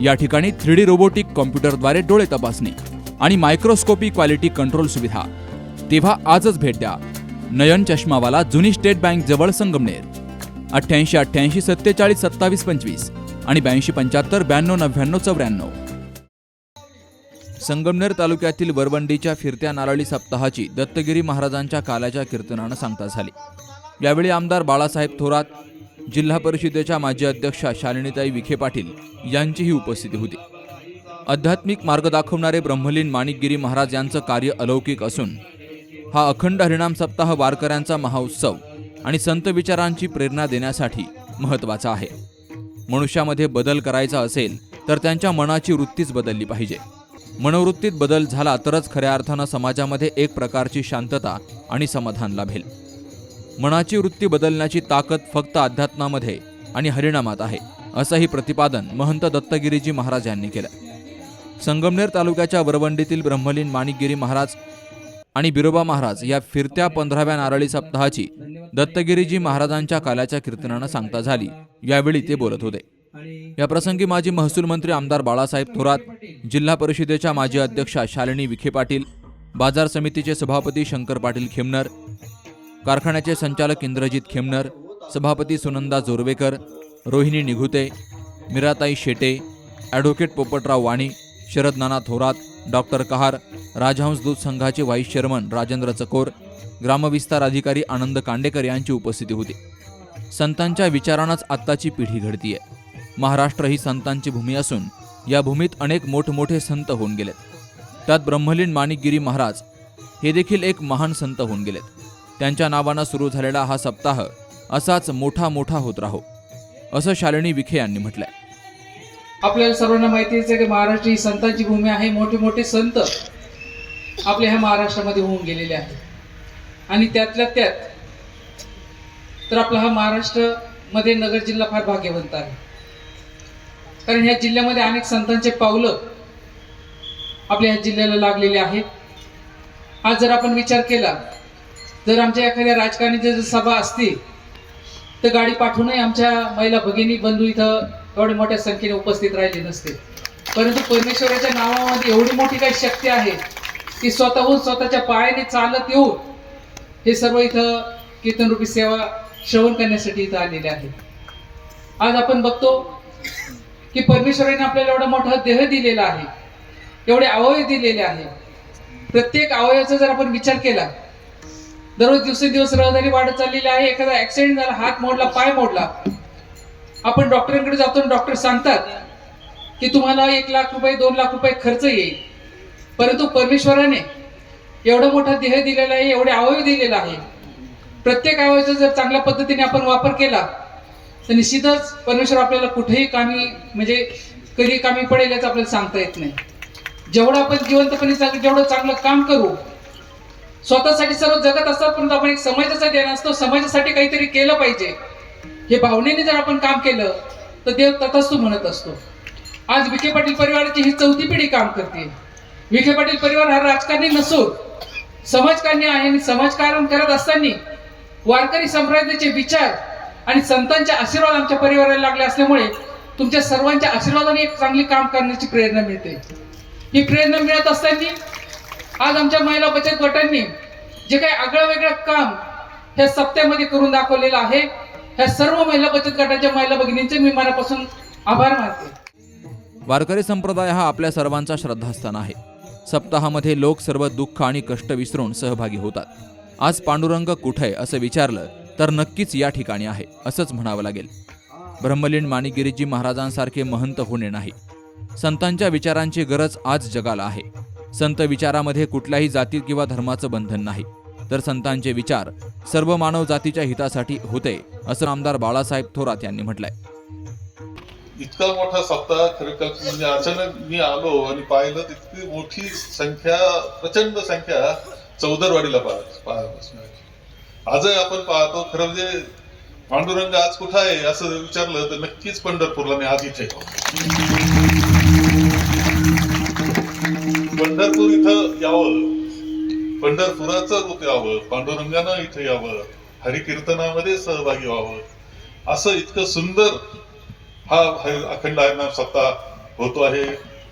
या ठिकाणी three D robotic कॉम्प्युटरद्वारे डोळे तपासणी आणि मायक्रोस्कोपी क्वालिटी कंट्रोल सुविधा. तेव्हा आजच भेट द्या. नयन चष्मावाला जुनी स्टेट बँक जवळ संगमनेर. अठ्ठ्याऐंशी अठ्ठ्याऐंशी सत्तेचाळीस सत्तावीस पंचवीस आणि ब्याऐंशी पंच्याहत्तर ब्याण्णव नव्याण्णव चौऱ्याण्णव. संगमनेर तालुक्यातील वरवंडीच्या फिरत्या नारळी सप्ताहाची दत्तगिरी महाराजांच्या काल्याच्या कीर्तनानं सांगता झाली. यावेळी आमदार बाळासाहेब थोरात जिल्हा परिषदेच्या माजी अध्यक्षा शालिनीताई विखे पाटील यांचीही उपस्थिती होती. आध्यात्मिक मार्ग दाखवणारे ब्रह्मलीन माणिकगिरी महाराज यांचं कार्य अलौकिक असून हा अखंड हरिणाम सप्ताह वारकऱ्यांचा महाउत्सव आणि संत विचारांची प्रेरणा देण्यासाठी महत्त्वाचा आहे. मनुष्यामध्ये बदल करायचा असेल तर त्यांच्या मनाची वृत्तीच बदलली पाहिजे. मनोवृत्तीत बदल झाला तरच खऱ्या अर्थानं समाजामध्ये एक प्रकारची शांतता आणि समाधान लाभेल. मनाची वृत्ती बदलण्याची ताकद फक्त अध्यात्मामध्ये आणि हरिणामात आहे असंही प्रतिपादन महंत दत्तगिरीजी महाराज यांनी केलं. संगमनेर तालुक्याच्या वरवंडीतील ब्रह्मलीन माणिकगिरी महाराज आणि बिरोबा महाराज या फिरत्या पंधराव्या नारळी सप्ताहाची दत्तगिरीजी महाराजांच्या काल्याच्या कीर्तनानं सांगता झाली यावेळी ते बोलत होते. या प्रसंगी माजी महसूल मंत्री आमदार बाळासाहेब थोरात जिल्हा परिषदेच्या माजी अध्यक्षा शालिनी विखे पाटील बाजार समितीचे सभापती शंकर पाटील खेमनर कारखान्याचे संचालक इंद्रजित खेमनर सभापती सुनंदा जोरवेकर रोहिणी निघुते मिराताई शेटे ॲडव्होकेट पोपटराव वाणी शरद नाना थोरात डॉक्टर कहार राजहंस दूध संघाचे व्हाईस चेअरमन राजेंद्र चकोर ग्रामविस्तार अधिकारी आनंद कांडेकर यांची उपस्थिती होती. संतांच्या विचारानंच आत्ताची पिढी घडतीये. महाराष्ट्र ही संतांची भूमी असून या भूमीत अनेक मोठमोठे संत होऊन गेलेत. त्यात ब्रह्मलीन माणिकगिरी महाराज हे देखील एक महान संत होऊन गेलेत. त्यांच्या नावानं सुरू झालेला हा सप्ताह असाच मोठा मोठा होत राहो असं शालिनी विखे यांनी म्हटलंय. आपल्याला सर्वांना माहितीच आहे की महाराष्ट्र ही संतांची भूमी आहे मोठे मोठे संत आपल्या ह्या महाराष्ट्रामध्ये होऊन गेलेले आहेत. आणि त्यातल्या त्यात तर आपला हा महाराष्ट्रामध्ये नगर जिल्हा फार भाग्यवंत आहे. कारण ह्या जिल्ह्यामध्ये अनेक संतांचे पावलं आपल्या ह्या जिल्ह्याला लागलेले आहेत. आज जर आपण विचार केला जर आमच्या एखाद्या राजकारणीच्या जर सभा असतील तर गाडी पाठवूनही आमच्या महिला भगिनी बंधू इथं एवढ्या मोठ्या संख्येने उपस्थित राहिले नसते. परंतु परमेश्वराच्या नावामध्ये एवढी मोठी काही शक्ती आहे की स्वतःहून स्वतःच्या पायाने चालत येऊन हे सर्व इथं कीर्तनरूपी सेवा श्रवण करण्यासाठी इथं आलेले आहे आज आपण बघतो की परमेश्वराने आपल्याला एवढा मोठा देह दिलेला आहे एवढे अवयव दिलेले आहे. प्रत्येक अवयवाचा जर आपण विचार केला दररोज दिवसेंदिवस रहदारी वाढत चाललेली आहे. एखादा ऍक्सिडेंट झाला हात मोडला पाय मोडला. आपण डॉक्टरांकडे जातो आणि डॉक्टर सांगतात की तुम्हाला एक लाख रुपये दोन लाख रुपये खर्च येईल. परंतु परमेश्वराने एवढा मोठा देह दिलेला आहे एवढे अवयव दिलेला आहे. प्रत्येक अवयवाचा जर चांगल्या पद्धतीने आपण वापर केला तर निश्चितच परमेश्वर आपल्याला कुठेही कामी म्हणजे कधी कामी पडेल याचं आपल्याला सांगता येत नाही. जेवढं आपण जिवंतपणे चांगलं जेवढं चांगलं काम करू स्वतःसाठी सर्व जगत असतात परंतु आपण एक समाजाचा देण असतो समाजासाठी काहीतरी केलं पाहिजे. हे भावनेने जर आपण काम केलं तर देव तथास्तू म्हणत असतो. आज विखे पाटील परिवाराची ही चौथी पिढी काम करते. विखे पाटील परिवार हा राजकारणी नसून समाजकारणी आहे आणि समाजकारण करत असताना वारकरी संप्रदायाचे विचार आणि संतांचे आशीर्वाद आमच्या परिवाराला लागले असल्यामुळे तुमच्या सर्वांच्या आशीर्वादाने एक चांगली काम करण्याची प्रेरणा मिळते. ही प्रेरणा मिळत असताना आज आमच्या महिला बचत गटांनी जे काही आगळं वेगळं काम ह्या सप्त्यामध्ये करून दाखवलेलं आहे ह्या सर्व महिला बचत गटाच्या महिला भगिनींचे मी मनापासून आभार मानते. वारकरी संप्रदाय हा आपल्या सर्वांचा श्रद्धास्थान आहे. सप्ताहामध्ये लोक सर्व दुःख आणि कष्ट विसरून सहभागी होतात. आज पांडुरंग कुठे असं विचारलं तर नक्कीच या ठिकाणी आहे असंच म्हणावं लागेल. ब्रह्मलीन माणिगिरीजी महाराजांसारखे महंत होणे नाही. संतांच्या विचारांची गरज आज जगाला आहे. संत विचारामध्ये कुठल्याही जाती किंवा धर्माचं बंधन नाही. तर संतांचे विचार सर्व मानव जातीच्या हितासाठी होते असं आमदार बाळासाहेब थोरात यांनी म्हटलंय. इतका मोठा सप्ताह खरं म्हणजे अचानक मी आलो आणि पाहिलं तितकी इतकी मोठी संख्या प्रचंड संख्या चौदरवाडीला पाहायला आजही आपण पाहतो खरं म्हणजे पांडुरंग आज कुठं आहे असं विचारलं तर नक्कीच पंढरपूरला मी आज इथे पंढरपूर इथं यावं. पंढरपुराचं रूप यावं. पांडुरंगानं इथं यावं. हरिकीर्तनामध्ये सहभागी व्हावं. असं इतकं सुंदर हा अखंड हरिनाम सप्ताह होतो आहे.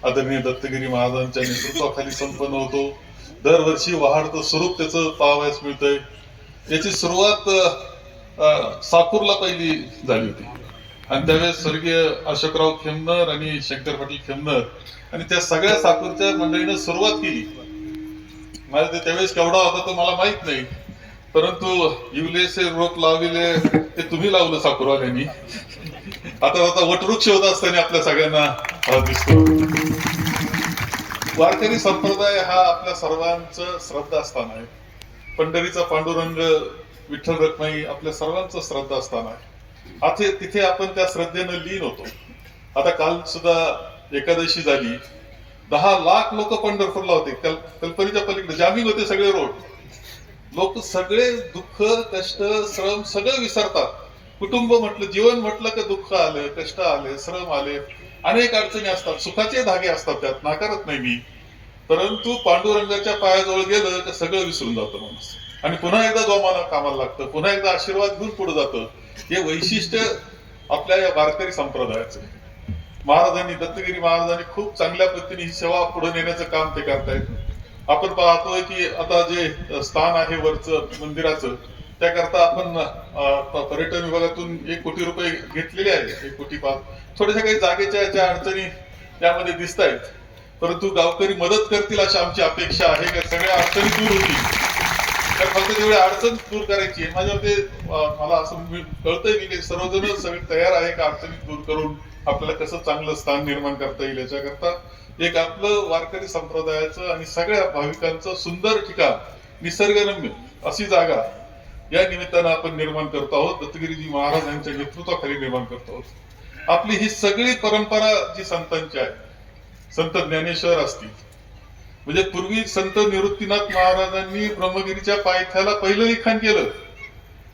आदरणीय दत्तगिरी महाराजांच्या नेतृत्वाखाली संपन्न होतो. दरवर्षी वाढतं स्वरूप त्याचं पाहावयास मिळतंय. याची सुरुवात सापूरला साकूरला पहिली झाली होती. आणि त्यावेळेस स्वर्गीय अशोकराव खेमनर आणि शंकर पाटील खेमनर आणि त्या सगळ्या साकूरच्या मंडळीनं सुरुवात केली. माझा ते त्यावेळेस केवढा होता तो मला माहीत नाही. परंतु इवलेचे रोप लावलेले ते तुम्ही लावलं साकुरवाल्यांनी आता आता वटवृक्ष होत असताना आपल्या सगळ्यांना दिसतो वारकरी संप्रदाय हा आपल्या सर्वांचं श्रद्धास्थान आहे. पंढरीचा पांडुरंग विठ्ठल रखमाई आपल्या सर्वांचं श्रद्धास्थान आहे. आता तिथे आपण त्या श्रद्धेनं लीन होतो. आता काल सुद्धा एकादशी झाली. दहा लाख लोक पंढरपूरला होते. कल- कल्पनेच्या पलीकडे जामीन होते सगळे रोड. लोक सगळे दुःख कष्ट श्रम सगळं विसरतात. कुटुंब म्हटलं जीवन म्हटलं की दुःख आलं कष्ट आले श्रम आले अनेक अडचणी असतात. सुखाचे धागे असतात त्यात नाकारत नाही मी. परंतु पांडुरंगाच्या पायाजवळ गेलं तर सगळं विसरून जातं माणूस. आणि पुन्हा एकदा जोमानं कामाला लागतं. पुन्हा एकदा आशीर्वाद घेऊन पुढे जातं. हे वैशिष्ट्य आपल्या या वारकरी संप्रदायाचं महाराजांनी दत्तगिरी महाराजांनी खूप चांगल्या पद्धतीने ही सेवा पुढे नेण्याचं काम ते करतायत. आपण पाहतोय की आता जे स्थान आहे वरचं मंदिराचं त्याकरता आपण पर्यटन विभागातून एक कोटी रुपये घेतलेले आहेत एक कोटी पाच. थोड्याशा काही जागेच्या ज्या अडचणी त्यामध्ये दिसत आहेत परंतु गावकरी मदत करतील अशी आमची अपेक्षा आहे का? सगळ्या अडचणी दूर होतील. तर फक्त तेवढी अडचण दूर करायची आहे माझ्या मते मला असं म्हणजे कळतंय मी की सर्वजण सगळे तयार आहे का अडचणी दूर करून आपल्याला कसं चांगलं स्थान निर्माण करता येईल याच्याकरता एक आपलं वारकरी संप्रदायाचं आणि सगळ्या भाविकांचं सुंदर ठिकाण निसर्गरम्य अशी जागा या निमित्तानं आपण निर्माण करतो आहोत. दत्तगिरीजी महाराज यांच्या नेतृत्वाखाली निर्माण करतो आहोत. आपली ही सगळी परंपरा जी संतांची आहे संत ज्ञानेश्वर असतील म्हणजे पूर्वी संत निवृत्तीनाथ महाराजांनी ब्रह्मगिरीच्या पायथ्याला पहिलं लिखाण केलं.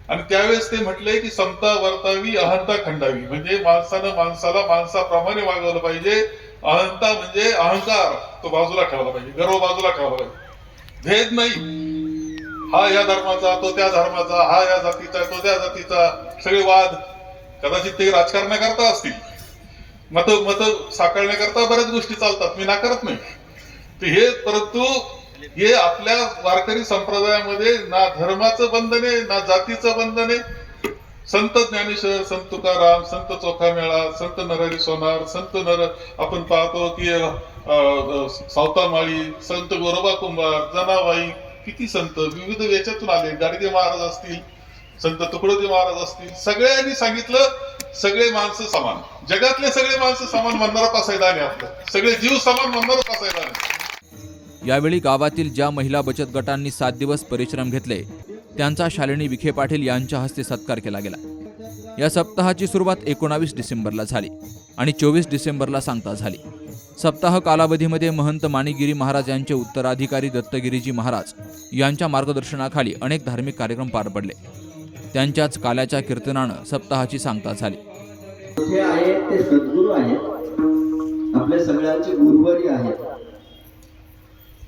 आणि त्यावेळेस ते म्हटलंय की समता वर्तावी अहंता खंडावी. म्हणजे माणसानं माणसाला माणसाप्रमाणे वागवलं पाहिजे. अहंता म्हणजे अहंकार तो बाजूला ठेवला पाहिजे. गर्व बाजूला ठेवला पाहिजे. भेद नाही. हा या धर्माचा तो त्या धर्माचा हा या जातीचा तो त्या जातीचा. सगळे वाद. कदाचित ते राजकारणाकरता असतील. मत मत साकारण्याकरता बऱ्याच गोष्टी चालतात. मी नाकारत नाही. तर हे परंतु हे आपल्या वारकरी संप्रदायामध्ये ना धर्माचं बंधन आहे ना जातीचं बंधन आहे. संत ज्ञानेश्वर संत तुकाराम संत चोखा मेळा संत नरहरी सोनार संत नर आपण पाहतो की सावतामाळी संत गोरोबा कुंभार जनाबाई किती संत विविध याच्यातून आले. गाडगे महाराज असतील संत तुकडोजी महाराज असतील सगळ्यांनी सांगितलं सगळे माणसं समान. जगातले सगळे माणसं समान म्हणणारा पासायला आले आपलं. सगळे जीव समान म्हणणारा पासायदान आले यावेळी गावातील ज्या महिला बचत गटांनी सात दिवस परिश्रम घेतले त्यांचा शालिनी विखे पाटील यांच्या हस्ते सत्कार केला गेला. या सप्ताहाची सुरुवात एकोणावीस डिसेंबरला झाली आणि चोवीस डिसेंबरला सांगता झाली. सप्ताह कालावधीमध्ये महंत माणिगिरी महाराज यांचे उत्तराधिकारी दत्तगिरीजी महाराज यांच्या मार्गदर्शनाखाली अनेक धार्मिक कार्यक्रम पार पडले. त्यांच्याच काल्याच्या कीर्तनानं सप्ताहाची सांगता झाली. आहेत ते सद्गुरू आहेत. आपल्या सगळ्यांचे गुरुवारी आहेत.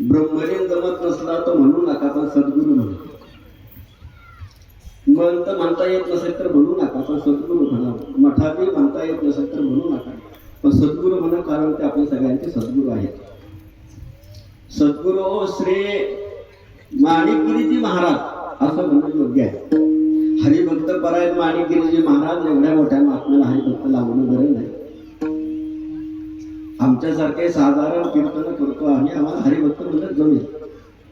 ब्रह्मलीन जमत नसला तर म्हणू नका पण सद्गुरू म्हणू. मंत म्हणता येत नसेल तर म्हणू नका पण सद्गुरू म्हणा. मठाबी म्हणता येत नसेल तर म्हणू नका. पण सद्गुरू म्हणा कारण ते आपल्या सगळ्यांचे सद्गुरू आहेत. सद्गुरू श्री माणिकगिरीजी महाराज असं म्हणणं योग्य आहे. हरिभक्त परायण माणिकगिरीजी महाराज एवढ्या मोठ्या महात्म्याला हरिभक्त लावणं गरज नाही. आमच्यासारखे साधारण कीर्तन करतो आणि आम्हाला हरिभक्त म्हणत जमेल.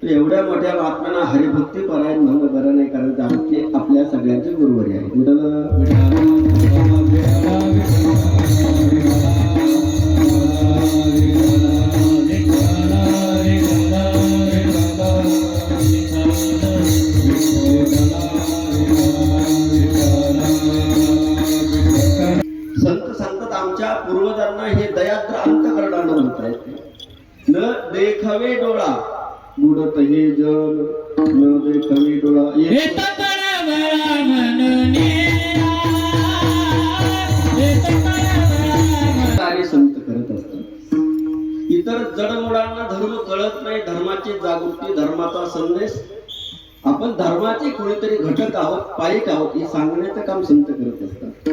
तर एवढ्या मोठ्या महात्म्यांना हरिभक्ती परायण म्हणणं बरं नाही कारण ते आमचे आपल्या सगळ्यांचे गुरुवारी आहे धर्माची जागृती धर्माचा संदेश आपण धर्माचे कोणीतरी घटक आहोत पायिक आहोत हे सांगण्याचं काम संत करत असतात.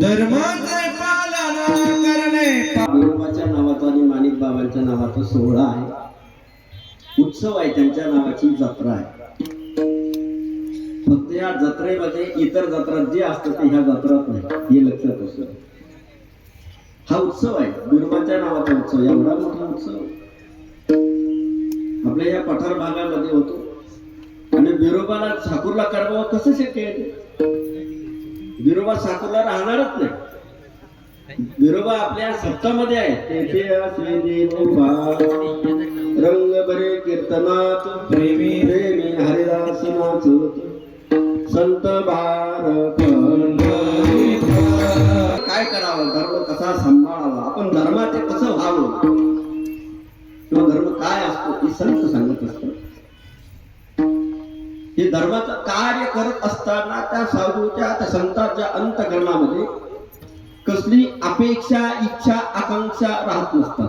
धर्माचे पालन करणे. बिरोबाच्या नावाचा आणि माणिक बाबांच्या नावाचा सोहळा आहे. उत्सव आहे त्यांच्या नावाची जत्रा आहे. फक्त या जत्रेमध्ये इतर जत्रा जे असतं ते ह्या जत्रात नाही हे लक्षात असतं. हा उत्सव आहे बिरोबाच्या नावाचा उत्सव एवढा मोठा उत्सव. आपल्या या पठार भागामध्ये होतो. आणि बिरोबाला ठाकूरला करावं कसं शक्य आहे? बिरोबा साकूरला राहणारच नाही. विरोबा आपल्या सत्तामध्ये आहे. तेथे रंग बरे कीर्तनात प्रेमी. प्रेमी हरिदास संत भारत धर्माचं कार्य करत असताना त्या साधूच्या त्या संतांच्या अंतकरणामध्ये कसली अपेक्षा इच्छा आकांक्षा राहत नसतात.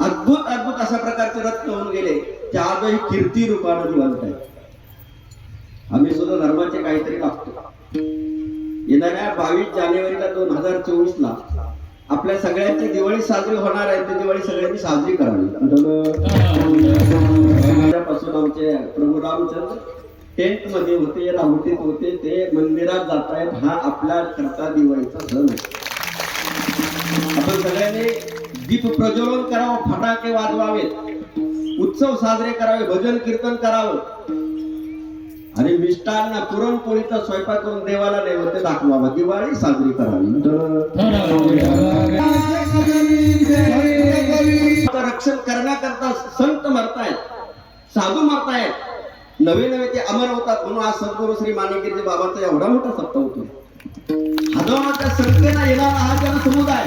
अद्भुत अद्भुत अशा प्रकारचे रत्न होऊन गेले ते आजही कीर्ती रूपाने जिवंत आहे आम्ही सुद्धा धर्माचे काहीतरी लागतो येणाऱ्या बावीस जानेवारीला दोन हजार चोवीस ला आपल्या सगळ्यांची दिवाळी साजरी होणार आहे ती दिवाळी सगळ्यांनी साजरी करावी. पासून आमचे प्रभू रामचंद्र टेंटमध्ये होते राहुटीत होते ते मंदिरात जात आहेत हा आपल्या करता दिवाळीचा सण आहे. आपण सगळ्यांनी दीप प्रज्वलन करावं फटाके वाजवावेत उत्सव साजरे करावे भजन कीर्तन करावं. आणि मिष्टांना पुरणपोळीचा स्वयंपाक करून देवाला नैवेद्य दाखवावा दिवाळी साजरी करावी रक्षण करण्याकरता संत मरतायत साधू मरतायत. नवे नवे ते अमर होतात म्हणून आज सद्गुरु श्री माणिकगिरी बाबांचा एवढा मोठा सत्ता होतो हजाराच्या संख्येला येणारा हा जनसमुदाय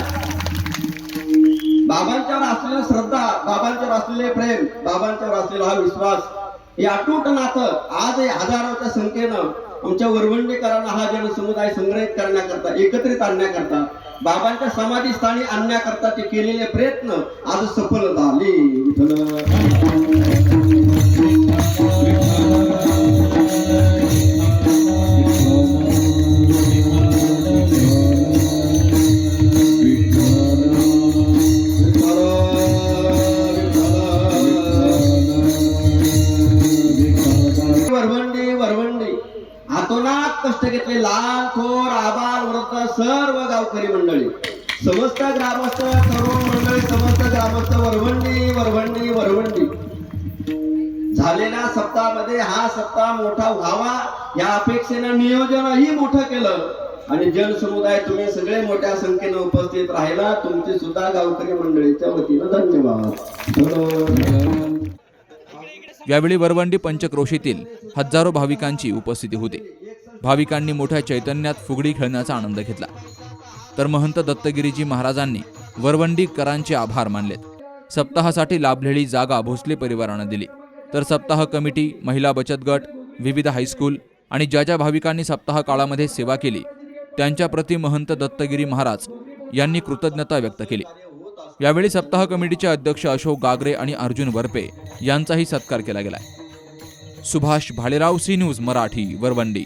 बाबांच्यावर असलेला श्रद्धा बाबांच्यावर असलेले प्रेम बाबांच्यावर असलेला हा विश्वास हे अटूट नातं आज हजारोच्या संख्येनं आमच्या वरवंडीकरांना हा जनसमुदाय संग्रहित करण्याकरता एकत्रित आणण्याकरता बाबांच्या समाधी स्थानी आणण्याकरता ते केलेले प्रयत्न आज सफल झाले. मंडळी. समस्त ग्रामस्थ तरुण मंडळी समस्त ग्रामस्थ वरवंडी वरवंडी वरवंडी. झालेल्या सप्ताहामध्ये हा सप्ताह मोठा व्हावा या अपेक्षेनं नियोजनही मोठं केलं. आणि जनसमुदाय तुम्ही सगळे मोठ्या संख्येनं उपस्थित राहिला. तुमची सुद्धा गावकरी मंडळीच्या वतीनं धन्यवाद. यावेळी वरवंडी पंचक्रोशीतील हजारो भाविकांची उपस्थिती होती. भाविकांनी मोठ्या चैतन्यात फुगडी खेळण्याचा आनंद घेतला. तर महंत दत्तगिरीजी महाराजांनी वरवंडीकरांचे आभार मानलेत. सप्ताहासाठी लाभलेली जागा भोसले परिवारानं दिली. तर सप्ताह कमिटी महिला बचत गट विविध हायस्कूल आणि ज्या ज्या भाविकांनी सप्ताह काळामध्ये सेवा केली त्यांच्याप्रती महंत दत्तगिरी महाराज यांनी कृतज्ञता व्यक्त केली. यावेळी सप्ताह कमिटीचे अध्यक्ष अशोक गागरे आणि अर्जुन वरपे यांचाही सत्कार केला गेलाय. Subhash Bhalerao C news Marathi Varvandi.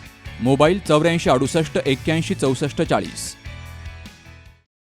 Mobile चौऱ्याऐंशी अडुसष्ट एक्क्याऐंशी चौसष्ट चाळीस.